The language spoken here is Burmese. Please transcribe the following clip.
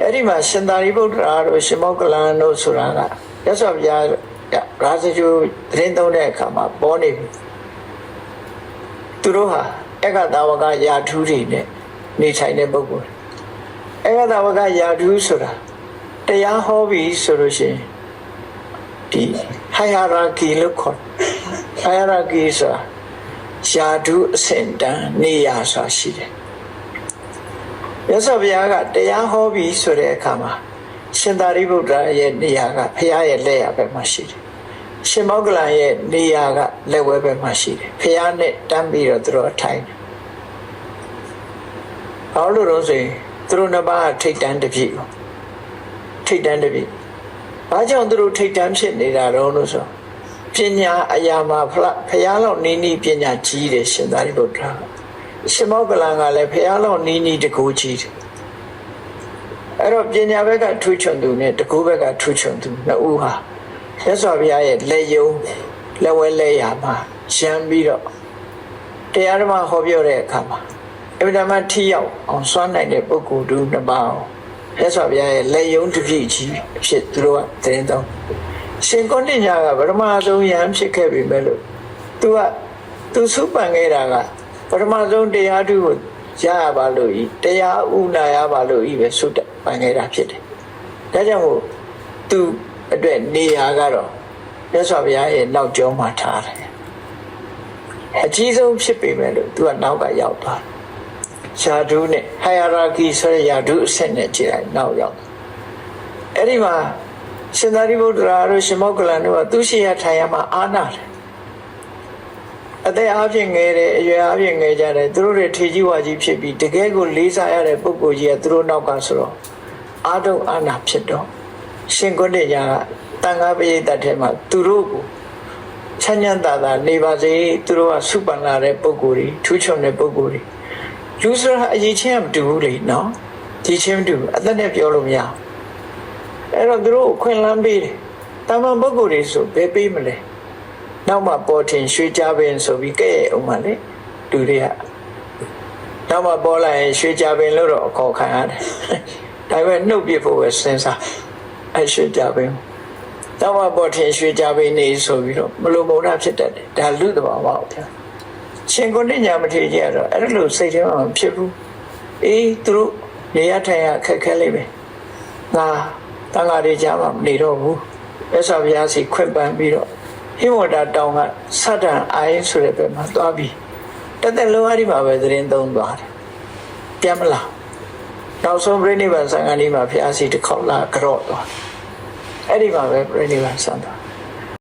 အဲ့ဒီမှာရှင်သာရိပုတ္တရာတို့ရှင်မောကလန်တို့ဆိုတာကရသော်ဘုရားရာဇဂျူသတင်းသုံးတဲ့အခါမှာပေါ်နေပြီသူတို့ဟာအက္ခတာဝကယာထူးတွေနဲ့နေထိုင်တဲ့ပုဂ္ဂိုလ်အက္ခတာဝကယာထူးဆိုတာတရားဟောပြီဆိုလို့ရှိရင်ဒီ hierarchy လို့ခေါ်တယ် hierarchy ဆိုတာယာထူးအဆင့်တန်းနေရာဆိုတာရှိတယ် မြတ်စွာဘုရားကတရားဟောပြီးဆိုတဲ့အခါမှာရှင်သာရိပုတ္တရာရဲ့နေရာကဘုရားရဲ့လက်ရဘက်မှာရှိတယ်။ရှင်မောဂလန်ရဲ့နေရာကလက်ဝဲဘက်မှာရှိတယ်။ဘုရားနဲ့တန်းပြီးတော့သူတို့ထိုင်တယ်။ဘာလို့လို့ဆိုရင်သူတို့နှစ်ပါးကထိတ်တန်းတစ်ပြည့်ကိုထိတ်တန်းတစ်ပြည့်။ဘာကြောင့်သူတို့ထိတ်တန်းဖြစ်နေတာတော့လို့ဆိုပညာအရာမှာဖလားဘုရားလောက်နေနေပညာကြီးတယ်ရှင်သာရိပုတ္တရာက ရှင်မောကလန်ကလည်းဖះလောက်နီးနီးတကူကြီးတယ်အဲ့တော့ပညာဘက်ကထူးချွန်သူနဲ့တကူဘက်ကထူးချွန်သူနှစ်ဦးဟာရသော်ဘုရားရဲ့လက်ယုံလက်ဝဲလက်ရာမှာရမ်းပြီးတော့တရားဓမ္မဟောပြောတဲ့အခါမှာအမြဲတမ်းထိရောက်အောင်စွမ်းနိုင်တဲ့ပုဂ္ဂိုလ်တူနှစ်ပါးအောင်ရသော်ဘုရားရဲ့လက်ယုံတစ်ပြည့်ကြီးအဖြစ်သူတို့ကသတင်းသုံးရှင်ကောတိညာကဗရမဆုံးရဟန်းဖြစ်ခဲ့ပြီမဲ့လို့သူကသူစုပန်ခဲ့တာက ပထမဆုံးတရားထုကိုရရပါလို့ဤတရားဥနာရပါလို့ဤပဲဆုတ်ပန်ခဲ့တာဖြစ်တယ်။ဒါကြောင့်မို့သူအတွက်နေရာကတော့မြတ်စွာဘုရားရဲ့နောက်ကျောမှာထားတယ်။အကြီးဆုံးဖြစ်ပေမဲ့လို့သူကနောက်ကရောက်သွားတယ်။ရှာဒုနဲ့ hierarchy ဆိုတဲ့ယာဒုအဆင့်နဲ့ကြည့်လိုက်နောက်ရောက်တယ်။အဲ့ဒီမှာရှင်သာရိပုတ္တရာတို့ရှင်မောကလန်တို့ကသူရှိရထိုင်ရမှာအာနာတယ် အသက်အားဖြင့်ငယ်တယ်အရွယ်အားဖြင့်ငယ်ကြတယ်သူတို့တွေထေကြီးဝါကြီးဖြစ်ပြီးတကယ်ကိုလေးစားရတဲ့ပုဂ္ဂိုလ်ကြီးကသူတို့နောက်ကဆိုတော့အာဒုအာနာဖြစ်တော့ရှင်ကုဋေညာကတန်ခါပရိသတ်ထဲမှာသူတို့ကိုချမ်းချမ်းသာသာနေပါစေသူတို့ကစုပန်လာတဲ့ပုဂ္ဂိုလ်တွေထူးချွန်တဲ့ပုဂ္ဂိုလ်တွေလူဆိုတာအရေးချင်းကမတူဘူးလေနော်ဒီချင်းမတူဘူးအသက်နဲ့ပြောလို့မရဘူးအဲ့တော့သူတို့ကိုခွင့်လန်းပေးတယ်တာမန်ပုဂ္ဂိုလ်တွေဆိုဘယ်ပေးမလဲ နောက်မှပေါ်ထင်ရွှေကြပင်ဆိုပြီးကဲ့ရဲ့ဥမာလေလူတွေကနောက်မှပေါ်လာရင်ရွှေကြပင်လို့တော့အခေါ်ခံရတယ်ဒါပေမဲ့နှုတ်ပြဖို့ပဲစဉ်းစားအဲရွှေကြပင်နောက်မှပေါ်ထင်ရွှေကြပင်နေဆိုပြီးတော့မလိုမုံတာဖြစ်တတ်တယ်ဒါလူတဘာဝပေါ့ဗျာရှင်ကိုညညာမထေကြီးကတော့အဲ့လိုစိတ်ထဲမှာမဖြစ်ဘူးအေးသူတို့နေရထိုင်ရခက်ခဲလိမ့်မယ်ငါတန်ဃာတွေကြားမှာမနေတော့ဘူးမြတ်စွာဘုရားစီခွင့်ပန်ပြီးတော့ ဟိဝတာတောင်ကစတန်အိုင်းဆိုတဲ့ဘက်မှာသွားပြီးတက်တက်လုံးအဒီမှာပဲသတင်းသုံးသွားတယ်ပြန်မလားနောက်ဆုံးပြိဋိဘံသံဃာလေးမှာဖျားစီတစ်ခေါက်လာကြော့သွားအဲ့ဒီမှာပဲပြိဋိဘံဆန်သွား